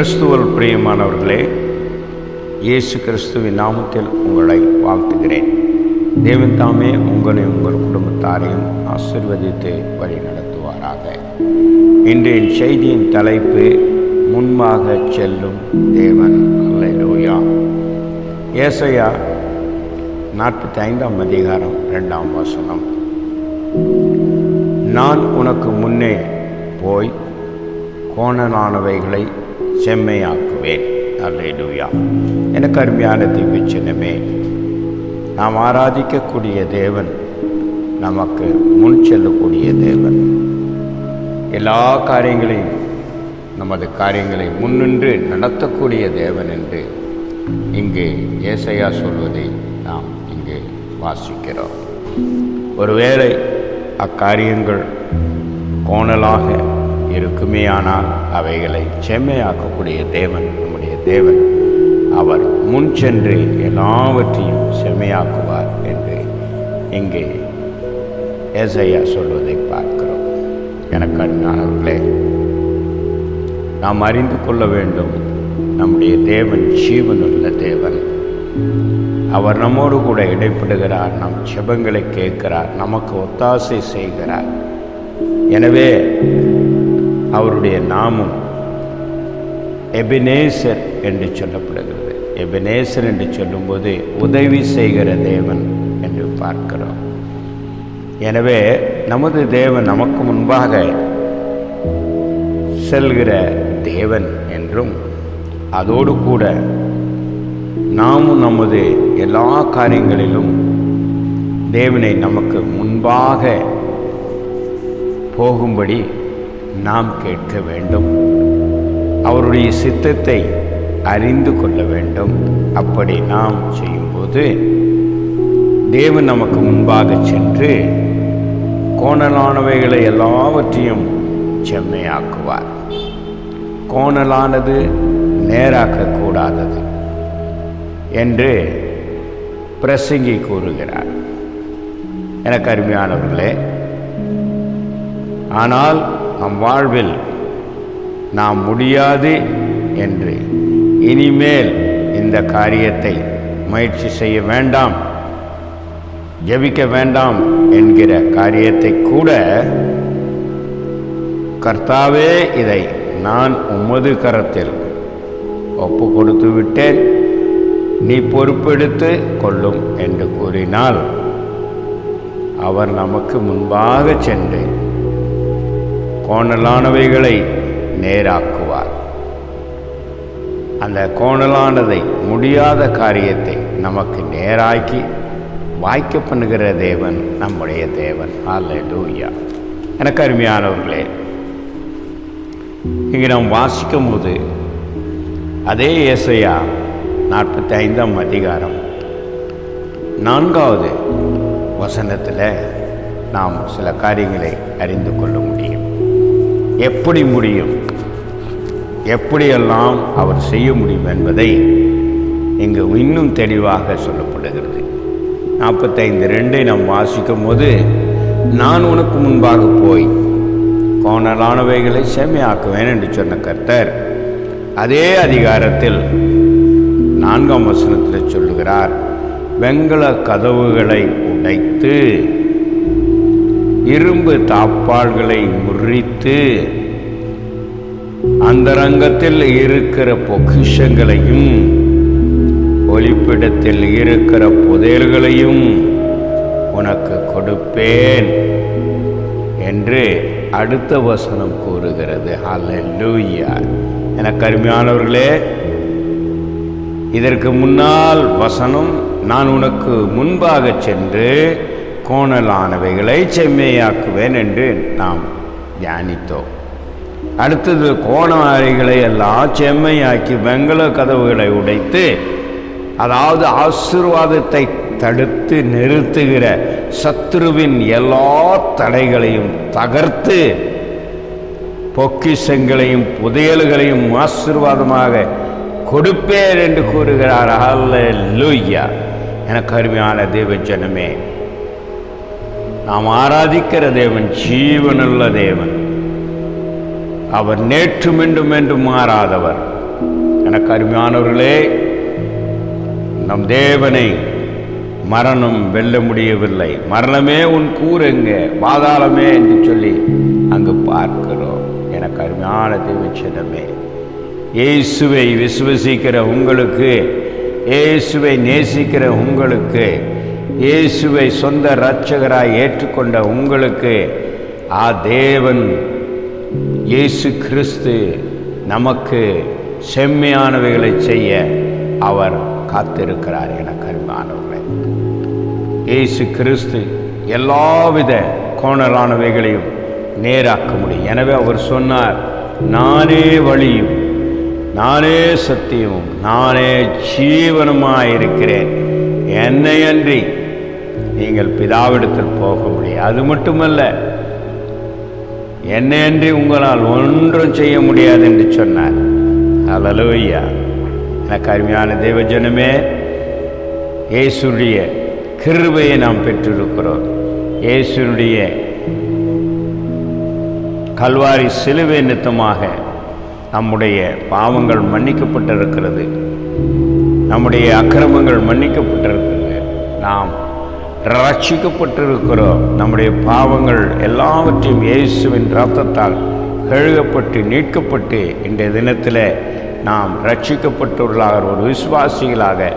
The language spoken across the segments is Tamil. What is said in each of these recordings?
கிறிஸ்துவல் பிரியமானவர்களே இயேசு கிறிஸ்துவின் நாமத்தில் உங்களை வாழ்த்துகிறேன். தேவன் தாமே உங்களை உங்கள் குடும்பத்தாரையும் ஆசிர்வதித்து வழி நடத்துவாராக. இன்றைய செய்தியின் தலைப்பு முன்பாக செல்லும் தேவன். அல்லேலூயா ஏசையா நாற்பத்தி ஐந்தாம் அதிகாரம் ரெண்டாம் வசனம். நான் உனக்கு முன்னே போய் கோணலானவைகளை செம்மையாக்குவேன். அல்லேலூயா. எனக்கு அருமையான திவ்யச்சின்னமே நாம் ஆராதிக்கக்கூடிய தேவன் நமக்கு முன் செல்லக்கூடிய தேவன். எல்லா காரியங்களையும் நமது காரியங்களை முன்னின்று நடத்தக்கூடிய தேவன் என்று இங்கே ஏசையா சொல்வதை நாம் இங்கே வாசிக்கிறோம். ஒருவேளை அக்காரியங்கள் கோணலாக இருக்குமே ஆனால் அவைகளை செம்மையாக்கக்கூடிய தேவன் நம்முடைய தேவன் அவர் முன் சென்று எல்லாவற்றையும் செம்மையாக்குவார் என்று இங்கே ஏசையா சொல்வதை பார்க்கிறோம். எனக்கு அருமையானவர்களே நாம் அறிந்து கொள்ள வேண்டும் நம்முடைய தேவன் ஜீவனுள்ள தேவன். அவர் நம்மோடு கூட இடைப்படுகிறார் நம் செபங்களை கேட்கிறார் நமக்கு ஒத்தாசை செய்கிறார். எனவே அவருடைய நாமம் எபினேசர் என்று சொல்லப்படுகிறது. எபினேசர் என்று சொல்லும்போது உதவி செய்கிற தேவன் என்று பார்க்கிறோம். எனவே நமது தேவன் நமக்கு முன்பாக செல்கிற தேவன் என்றும் அதோடு கூட நாமும் நமது எல்லா காரியங்களிலும் தேவனை நமக்கு முன்பாக போகும்படி நாம் கேட்க வேண்டும். அவருடைய சித்தத்தை அறிந்து கொள்ள வேண்டும். அப்படி நாம் செய்யும்போது தேவன் நமக்கு முன்பாக சென்று கோணலானவைகளை எல்லாவற்றையும் செம்மையாக்குவார். கோணலானது நேராக்கக்கூடாதது என்று பிரசங்கி கூறுகிறார். எனக்கு அருமையானவர்களே ஆனால் நம் வாழ்வில் நாம் முடியாது என்று இனிமேல் இந்த காரியத்தை முயற்சி செய்ய வேண்டாம் ஜெபிக்க வேண்டாம் என்கிற காரியத்தை கூட கர்த்தாவே இதை நான் உமது கரத்தில் ஒப்பு கொடுத்து விட்டேன். நீ பொறுப்பெடுத்து கொள்ளும் என்று கூறினால் அவர் நமக்கு முன்பாக சென்று கோணலானவைகளை நேராக்குவார். அந்த கோணலானதை முடியாத காரியத்தை நமக்கு நேராக்கி வாய்க்க பண்ணுகிற தேவன் நம்முடைய தேவன். அல்லூயா எனக்கு அருமையானவர்களே இங்கே நாம் வாசிக்கும் போது அதே இயேசையா நாற்பத்தி ஐந்தாம் அதிகாரம் நான்காவது வசனத்தில் நாம் சில காரியங்களை அறிந்து கொள்ள முடியும். எப்படி முடியும்? எப்படியெல்லாம் அவர் செய்ய முடியும் என்பதை இங்கு இன்னும் தெளிவாக சொல்லப்படுகிறது. நாற்பத்தைந்து ரெண்டை நாம் வாசிக்கும் போது நான் உனக்கு முன்பாக போய் கோணலானவைகளை செம்மையாக்குவேன் என்று சொன்ன கர்த்தர் அதே அதிகாரத்தில் நான்காம் வசனத்தில் சொல்லுகிறார் வெங்கல கதவுகளை உடைத்து இரும்பு தாப்பாள்களை முறித்து அந்தரங்கத்தில் இருக்கிற பொக்கிஷங்களையும் ஒளிப்பிடத்தில் இருக்கிற புதையல்களையும் உனக்கு கொடுப்பேன் என்று அடுத்த வசனம் கூறுகிறது. ஹalleluya என கருமையானவர்களே இதற்கு முன்னால் வசனம் நான் உனக்கு முன்பாக சென்று கோணலானவைகளை செம்மையாக்குவேன் என்று நாம் தியானித்தோம். அடுத்தது கோணாரிகளை எல்லாம் செம்மையாக்கி வெங்கல கதவுகளை உடைத்து அதாவது ஆசீர்வாதத்தை தடுத்து நிறுத்துகிற சத்ருவின் எல்லா தடைகளையும் தகர்த்து பொக்கிஷங்களையும் புதையல்களையும் ஆசீர்வாதமாக கொடுப்பேர் என்று கூறுகிறார். அல்ல லூயா எனக்கு அருமையான தேவ ஜனமே நாம் ஆராதிக்கிற தேவன் ஜீவனுள்ள தேவன். அவர் நேற்று மீண்டும் என்றும் மாறாதவர். எனக்கு அருமையானவர்களே நம் தேவனை மரணம் வெல்ல முடியவில்லை. மரணமே உன் கூறுங்க பாதாளமே என்று சொல்லி அங்கு பார்க்கிறோம். எனக்கு அருமையான தெய்வச்சிடமே இயேசுவை விசுவசிக்கிற உங்களுக்கு இயேசுவை நேசிக்கிற உங்களுக்கு இயேசுவை சொந்த இரட்சகராய் ஏற்றுக்கொண்ட உங்களுக்கு ஆ தேவன் இயேசு கிறிஸ்து நமக்கு செம்மையானவைகளை செய்ய அவர் காத்திருக்கிறார் என கருமானவர்களே. இயேசு கிறிஸ்து எல்லாவித கோணலானவைகளையும் நேராக்க முடியும். எனவே அவர் சொன்னார் நானே வழியும் நானே சத்தியமும் நானே ஜீவனமாக இருக்கிறேன் என்னை அன்றி நீங்கள் பிதாவிடத்தில் போக முடியும் அது மட்டுமல்ல என்னென்று உங்களால் ஒன்றும் செய்ய முடியாது என்று சொன்னார். அல்லலுயா எனக்கு அருமையான தேவஜனமே இயேசுடைய கிருபையை நாம் பெற்றிருக்கிறோம். இயேசுடைய கல்வாரி சிலுவை நித்தமாக நம்முடைய பாவங்கள் மன்னிக்கப்பட்டிருக்கிறது. நம்முடைய அக்கிரமங்கள் மன்னிக்கப்பட்டிருக்கிறது. நாம் ரட்சிக்கப்பட்டிருக்கிறோம். நம்முடைய பாவங்கள் எல்லாவற்றையும் இயேசுவின் ரத்தத்தால் கழுகப்பட்டு நீட்கப்பட்டு இன்றைய தினத்தில் நாம் ரட்சிக்கப்பட்டுள்ளாக ஒரு விசுவாசிகளாக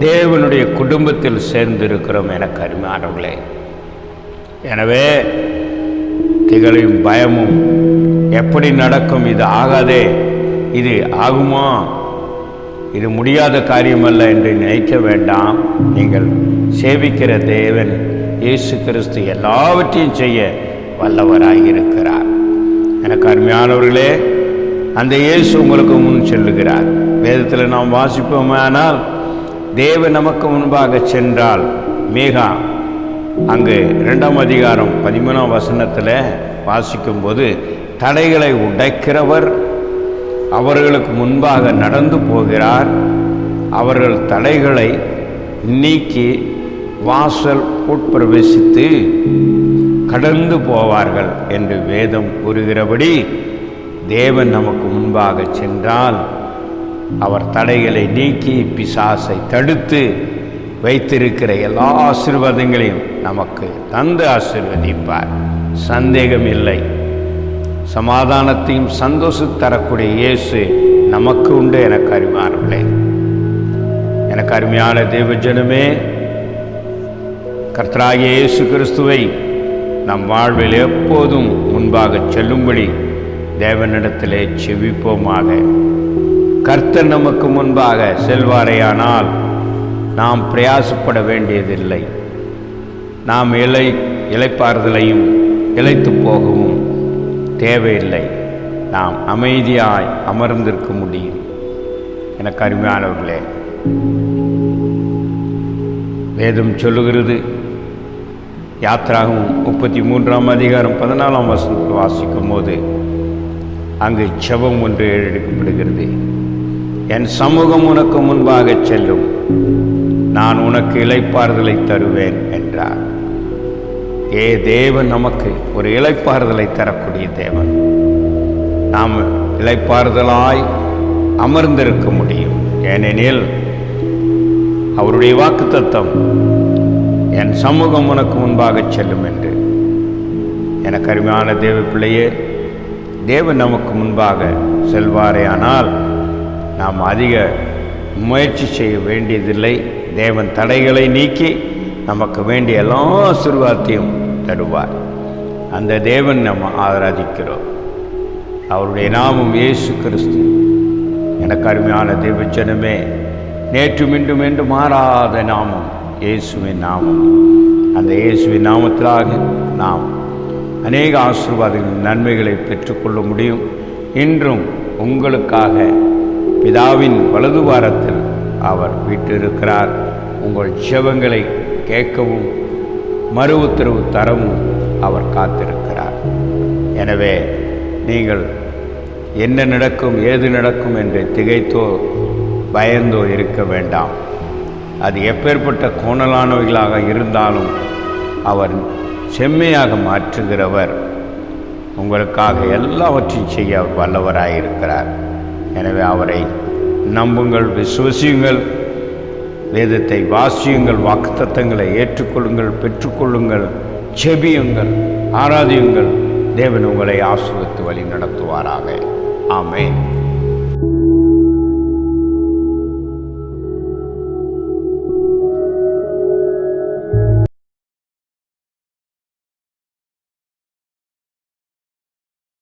தேவனுடைய குடும்பத்தில் சேர்ந்திருக்கிறோம் என அருமையானவர்களே எனவே திகழும் பயமும் எப்படி நடக்கும் இது ஆகாதே இது ஆகுமா? இது முடியாத காரியமல்ல என்று நினைக்க வேண்டாம். நீங்கள் சேவிக்கிற தேவன் இயேசு கிறிஸ்து எல்லாவற்றையும் செய்ய வல்லவராக இருக்கிறார் எனக்கு அருமையானவர்களே அந்த இயேசு உங்களுக்கு முன் செல்லுகிறார். வேதத்தில் நாம் வாசிப்போமானால் தேவன் நமக்கு முன்பாக சென்றால் மேகா அங்கு இரண்டாம் அதிகாரம் பதிமூணாம் வசனத்தில் வாசிக்கும்போது தடைகளை உடைக்கிறவர் அவர்களுக்கு முன்பாக நடந்து போகிறார். அவர்கள் தடைகளை நீக்கி வாசல் உட்பிரவேசித்து கடந்து போவார்கள் என்று வேதம் கூறுகிறபடி தேவன் நமக்கு முன்பாக சென்றால் அவர் தடைகளை நீக்கி பிசாசை தடுத்து வைத்திருக்கிற எல்லா ஆசீர்வாதங்களையும் நமக்கு தந்து ஆசீர்வதிப்பார். சந்தேகம் இல்லை சமாதானத்தையும் சந்தோஷம் தரக்கூடிய இயேசு நமக்கு உண்டு எனக்கு அருமையானவர்களே எனக்கு அருமையான தேவஜனமே கர்த்தராகிய கிறிஸ்துவை நம் வாழ்வில் எப்போதும் முன்பாக செல்லும்படி தேவனிடத்திலே செவிப்போமாக கர்த்தர் நமக்கு முன்பாக செல்வாரேயானால் நாம் பிரயாசப்பட வேண்டியதில்லை. நாம் இலை இலைப்பாறுதலையும் இழைத்து போகவும் தேவையில்லை. நாம் அமைதியாய் அமர்ந்திருக்க முடியும். எனக்கு அருமையானவர்களே வேதம் சொல்லுகிறது யாத்திராகவும் முப்பத்தி மூன்றாம் அதிகாரம் பதினாலாம் வசனத்தில் வாசிக்கும் போது அங்கு செபம் ஒன்று எடுக்கப்படுகிறது. என் சமூகம் உனக்கு முன்பாக செல்லும். நான் உனக்கு இலைப்பாறுதலை தருவேன் என்றார். ஏ தேவன் நமக்கு ஒரு இலைப்பாறுதலை தரக்கூடிய தேவன். நாம் இலைப்பாறுதலாய் அமர்ந்திருக்க முடியும். ஏனெனில் அவருடைய வாக்கு தத்தம் என் சமூகம் உனக்கு முன்பாக செல்லும் என்று. எனக்கு அருமையான தேவ பிள்ளையே தேவன் நமக்கு முன்பாக செல்வாரே. ஆனால் நாம் அதிக முயற்சி செய்ய வேண்டியதில்லை. தேவன் தடைகளை நீக்கி நமக்கு வேண்டிய எல்லா ஆசீர்வாதத்தையும் தருவார். அந்த தேவன் நம்ம ஆராதிக்கிறோம். அவருடைய நாமம் இயேசு கிறிஸ்து. எனக்கு அருமையான தேவச்சனமே நேற்று மீண்டும் என்று மாறாத நாமம் இயேசுவின் நாமம். அந்த இயேசுவின் நாமத்திலாக நாம் அநேக ஆசீர்வாதங்கள் நன்மைகளை பெற்றுக்கொள்ள முடியும். இன்றும் உங்களுக்காக பிதாவின் வலது வாரத்தில் அவர் வீட்டிருக்கிறார். உங்கள் ஜெபங்களை கேட்கவும் மறு உத்தரவு தரவும் அவர் காத்திருக்கிறார். எனவே நீங்கள் என்ன நடக்கும் ஏது நடக்கும் என்று திகைத்தோ பயந்தோ இருக்க வேண்டாம். அது எப்பேற்பட்ட கோணலானவைகளாக இருந்தாலும் அவர் செம்மையாக மாற்றுகிறவர். உங்களுக்காக எல்லாவற்றையும் செய்ய அவர் வல்லவராயிருக்கிறார். எனவே அவரை நம்புங்கள் விசுவசியுங்கள் வேதத்தை வாசியுங்கள் வாக்குத்தத்தங்களை ஏற்றுக்கொள்ளுங்கள் பெற்றுக்கொள்ளுங்கள் செபியுங்கள் ஆராதியுங்கள். தேவன் உங்களை ஆசிர்வத்து வழி நடத்துவாராக ஆமேன்.